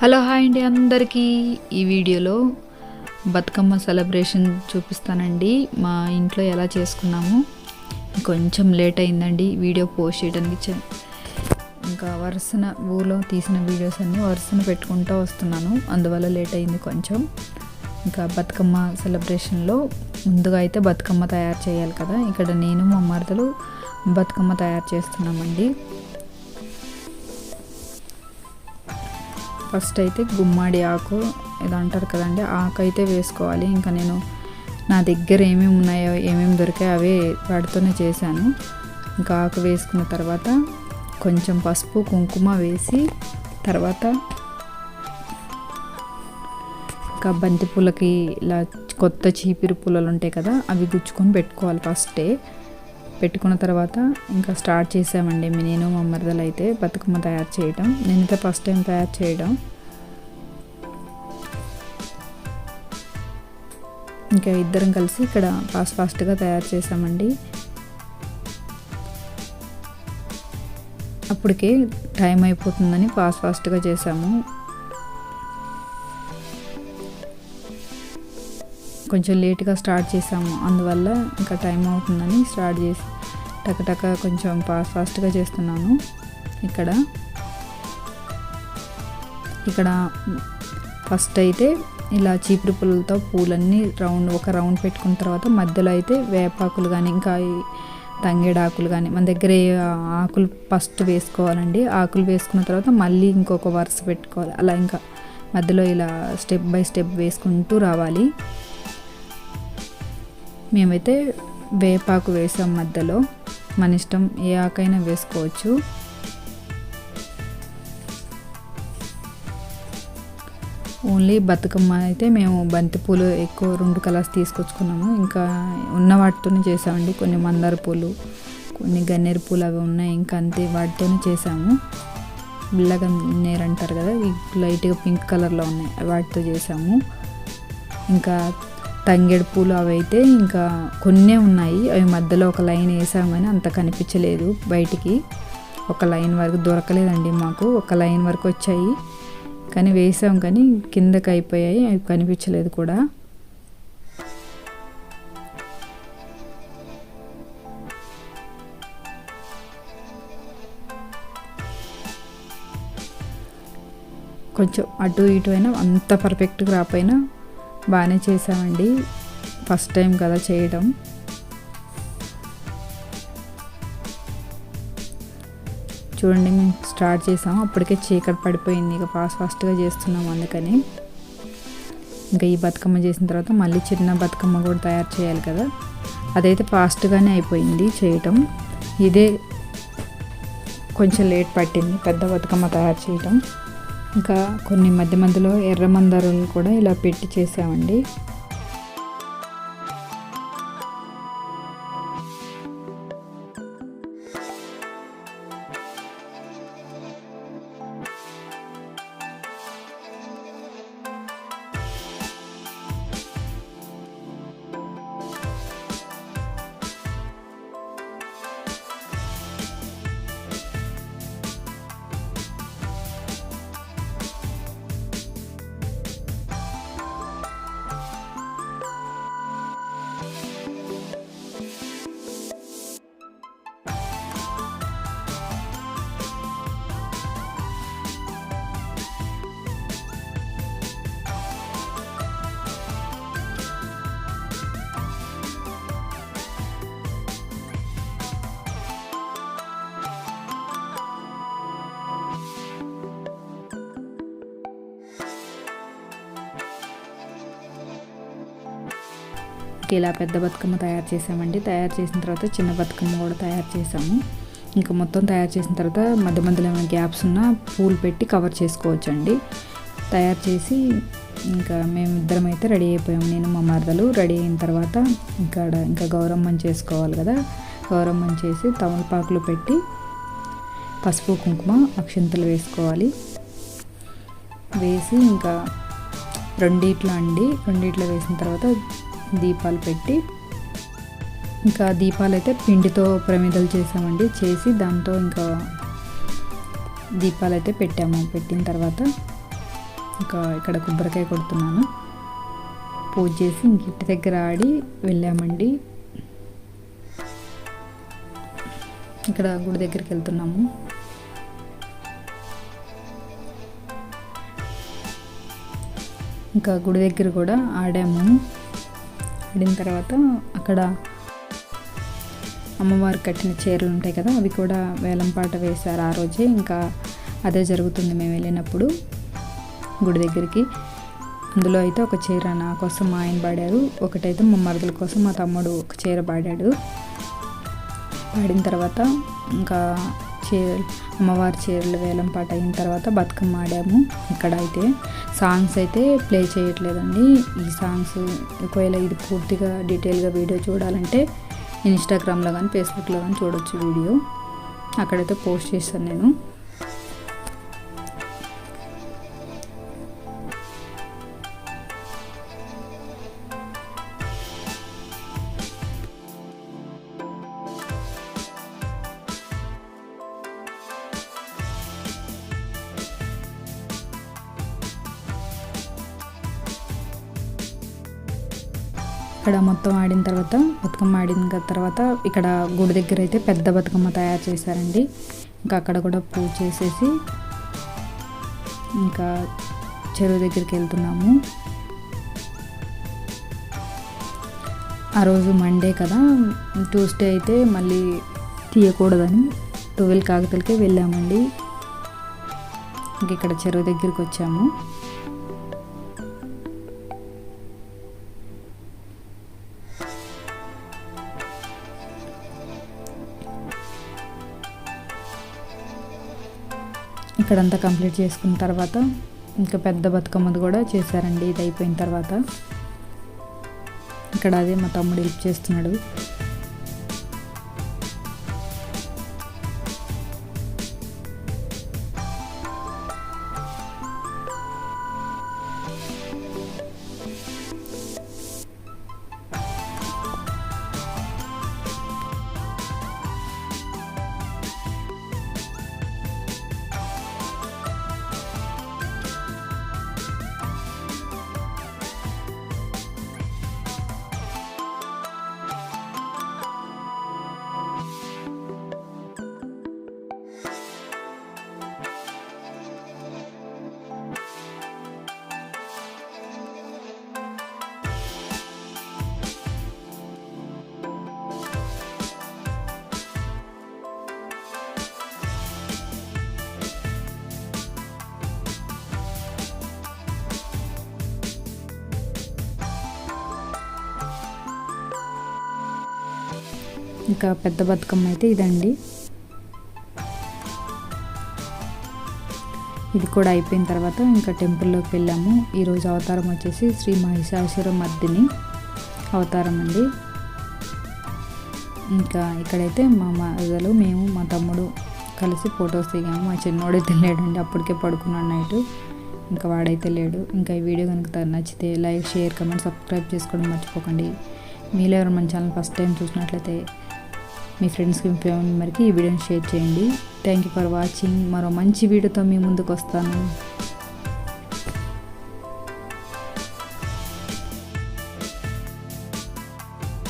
Hello hi అండి అందరికీ. ఈ వీడియోలో బతుకమ్మ సెలబ్రేషన్ చూపిస్తానండి. మా ఇంట్లో ఎలా చేసుకున్నాము? కొంచెం లేట్ అయిందండి. వీడియో పోస్ట్ చేయడానికి ఇంకా వరుసన ఊర్లో తీసిన వీడియోస్ అన్నీ వరుసన పెట్టుకుంటూ వస్తున్నాను. అందువల్ల లేట్ అయింది కొంచెం. ఇంకా బతుకమ్మ సెలబ్రేషన్లో ముందుగా అయితే బతుకమ్మ తయారు చేయాలి కదా. ఇక్కడ నేను మా మరదలు బతుకమ్మ తయారు చేస్తున్నామండి. ఫస్ట్ అయితే గుమ్మడి ఆకు ఏదో అంటారు కదండి ఆకు అయితే వేసుకోవాలి. ఇంకా నేను నా దగ్గర ఏమేమి ఉన్నాయో ఏమేమి దొరికాయో అవే వాటితోనే చేశాను. ఇంకా ఆకు వేసుకున్న తర్వాత కొంచెం పసుపు కుంకుమ వేసి తర్వాత ఇంకా బంతి పూలకి ఇలా కొత్త చీపిరి పూలలు ఉంటాయి కదా అవి గుచ్చుకొని పెట్టుకోవాలి ఫస్టే. పెట్టుకున్న తర్వాత ఇంకా స్టార్ట్ చేసామండి. నేను మా మరదలు అయితే బతుకమ్మ తయారు చేయడం నేనైతే ఫస్ట్ టైం తయారు చేయడం. ఇంకా ఇద్దరం కలిసి ఇక్కడ ఫాస్ట్ ఫాస్ట్గా తయారు చేసామండి. అప్పటికే టైం అయిపోతుందని ఫాస్ట్ ఫాస్ట్గా చేసాము. కొంచెం లేట్గా స్టార్ట్ చేసాము. అందువల్ల ఇంకా టైం అవుతుందని స్టార్ట్ చేసి టకటక కొంచెం ఫాస్ట్ ఫాస్ట్గా చేస్తున్నాను. ఇక్కడ. ఇక్కడ ఫస్ట్ అయితే ఇలా చీపురు పుల్లతో పూలన్నీ రౌండ్ ఒక రౌండ్ పెట్టుకున్న తర్వాత మధ్యలో అయితే వేపాకులు కానీ ఇంకా ఈ తంగేడాకులు కానీ మన దగ్గర ఆకులు ఫస్ట్ వేసుకోవాలండి. ఆకులు వేసుకున్న తర్వాత మళ్ళీ ఇంకొక వరుస పెట్టుకోవాలి. అలా ఇంకా మధ్యలో ఇలా స్టెప్ బై స్టెప్ వేసుకుంటూ రావాలి. మేమైతే వేపాకు వేసాం మధ్యలో. మన ఇష్టం ఏ ఆకైనా వేసుకోవచ్చు. ఓన్లీ బతుకమ్మ అయితే మేము బంతిపూలు ఎక్కువ రెండు కలర్స్ తీసుకొచ్చుకున్నాము. ఇంకా ఉన్న వాటితోనే చేసామండి. కొన్ని మందార పూలు కొన్ని గన్నేరు పూలు అవి ఉన్నాయి. ఇంకా అంతే వాటితోనే చేసాము. బిల్లగా నేర్ అంటారు కదా లైట్గా పింక్ కలర్లో ఉన్నాయి. వాటితో చేసాము. ఇంకా తంగేడు పూలు అవి అయితే ఇంకా కొన్నే ఉన్నాయి. అవి మధ్యలో ఒక లైన్ వేసాము కానీ అంత కనిపించలేదు బయటికి. ఒక లైన్ వరకు దొరకలేదండి మాకు. ఒక లైన్ వరకు వచ్చాయి. కానీ వేసాం కానీ కిందకి అయిపోయాయి. అవి కనిపించలేదు కూడా. కొంచెం అటు ఇటు అయినా అంత పర్ఫెక్ట్గా రాపోయినా బాగానే చేసామండి ఫస్ట్ టైం కదా చేయడం. చూడండి మేము స్టార్ట్ చేసాము అప్పటికే చీకటి పడిపోయింది. ఇక ఫాస్ట్ ఫాస్ట్గా చేస్తున్నాం అందుకని. ఇంకా ఈ బతుకమ్మ చేసిన తర్వాత మళ్ళీ చిన్న బతుకమ్మ కూడా తయారు చేయాలి కదా. అదైతే ఫాస్ట్గానే అయిపోయింది చేయటం. ఇదే కొంచెం లేట్ పట్టింది పెద్ద బతుకమ్మ తయారు చేయటం. ఇంకా కొన్ని మధ్య మధ్యలో ఎర్ర మందారాలు కూడా ఇలా పెట్టి చేసామండి. ఇలా పెద్ద బతుకమ్మ తయారు చేసామండి తయారు చేసిన తర్వాత చిన్న బతుకమ్మ కూడా తయారు చేసాము ఇంకా మొత్తం తయారు చేసిన తర్వాత మధ్య మధ్యలో ఏమైనా గ్యాప్స్ ఉన్నా పూలు పెట్టి కవర్ చేసుకోవచ్చండి. తయారు చేసి ఇంకా మేము ఇద్దరం అయితే రెడీ అయిపోయాము. నేను మా మరదలు రెడీ అయిన తర్వాత ఇంకా ఇంకా గౌరమ్మం చేసుకోవాలి కదా. గౌరమ్మం చేసి తమలపాకులు పెట్టి పసుపు కుంకుమ అక్షింతలు వేసుకోవాలి. వేసి ఇంకా రెండిట్లో అండి. రెండిట్లో వేసిన తర్వాత దీపాలు పెట్టి ఇంకా దీపాలు అయితే పిండితో ప్రమిదలు చేసామండి. చేసి దాంతో ఇంకా దీపాలు అయితే పెట్టాము. పెట్టిన తర్వాత ఇంకా ఇక్కడ కొబ్బరికాయ కొడుతున్నాను. పూజ చేసి ఇంక ఇంటి దగ్గర ఆడి వెళ్ళామండి. ఇక్కడ గుడి దగ్గరికి వెళ్తున్నాము. ఇంకా గుడి దగ్గర కూడా ఆడాము. ఆడిన తర్వాత అక్కడ అమ్మవారు కట్టిన చీరలు ఉంటాయి కదా అవి కూడా వేలం పాట వేశారు ఆ రోజే. ఇంకా అదే జరుగుతుంది మేము వెళ్ళినప్పుడు గుడి దగ్గరికి. అందులో అయితే ఒక చీర నా కోసం మా ఆయన పాడారు. ఒకటైతే మా మరదల కోసం మా తమ్ముడు ఒక చీర పాడాడు. పాడిన తర్వాత ఇంకా చీరలు అమ్మవారి చీరలు వేలం పాట అయిన తర్వాత బతుకమ్మ ఆడాము. ఇక్కడ అయితే సాంగ్స్ అయితే ప్లే చేయట్లేదండి. ఈ సాంగ్స్ ఒకవేళ ఇది పూర్తిగా డీటెయిల్గా వీడియో చూడాలంటే ఇన్స్టాగ్రామ్లో కానీ ఫేస్బుక్లో కానీ చూడొచ్చు వీడియో. అక్కడైతే పోస్ట్ చేస్తాను నేను. ఇక్కడ మొత్తం ఆడిన తర్వాత బతుకమ్మ ఆడిన తర్వాత ఇక్కడ గుడి దగ్గర అయితే పెద్ద బతుకమ్మ తయారు చేశారండి. ఇంకా అక్కడ కూడా పూజ చేసేసి ఇంకా చెరువు దగ్గరికి వెళ్తున్నాము. ఆ రోజు మండే కదా ట్యూస్డే అయితే మళ్ళీ తీయకూడదని ట్వెల్వ్ కాకతలకే వెళ్ళామండి. ఇంక ఇక్కడ చెరువు దగ్గరికి వచ్చాము. ఇక్కడంతా కంప్లీట్ చేసుకున్న తర్వాత ఇంకా పెద్ద బతుకమ్మది కూడా చేశారండి. ఇది అయిపోయిన తర్వాత. ఇక్కడ అదే మా తమ్ముడు హెల్ప్ చేస్తున్నాడు. ఇంకా పెద్ద బతుకమ్మ అయితే ఇదండి. ఇది కూడా అయిపోయిన తర్వాత ఇంకా టెంపుల్లోకి వెళ్ళాము. ఈరోజు అవతారం వచ్చేసి శ్రీ మహిషాసుర మర్దిని అవతారం అండి. ఇంకా ఇక్కడైతే మా మరదలు మేము మా తమ్ముడు కలిసి ఫొటోస్ దిగాము. మా చిన్నోడైతే లేడండి అప్పటికే పడుకున్నాడు నైట్. ఇంకా వాడైతే లేడు. ఇంకా ఈ వీడియో కనుక నచ్చితే లైక్ షేర్ కమెంట్ సబ్స్క్రైబ్ చేసుకోవడం మర్చిపోకండి. మీలో ఎవరు మన ఛానల్ ఫస్ట్ టైం చూసినట్లయితే మీ ఫ్రెండ్స్కి మీ ఫ్యామిలీ మెంబర్కి ఈ వీడియోని షేర్ చేయండి. థ్యాంక్ యూ ఫర్ వాచింగ్ మరో మంచి వీడియోతో మీ ముందుకు వస్తాను.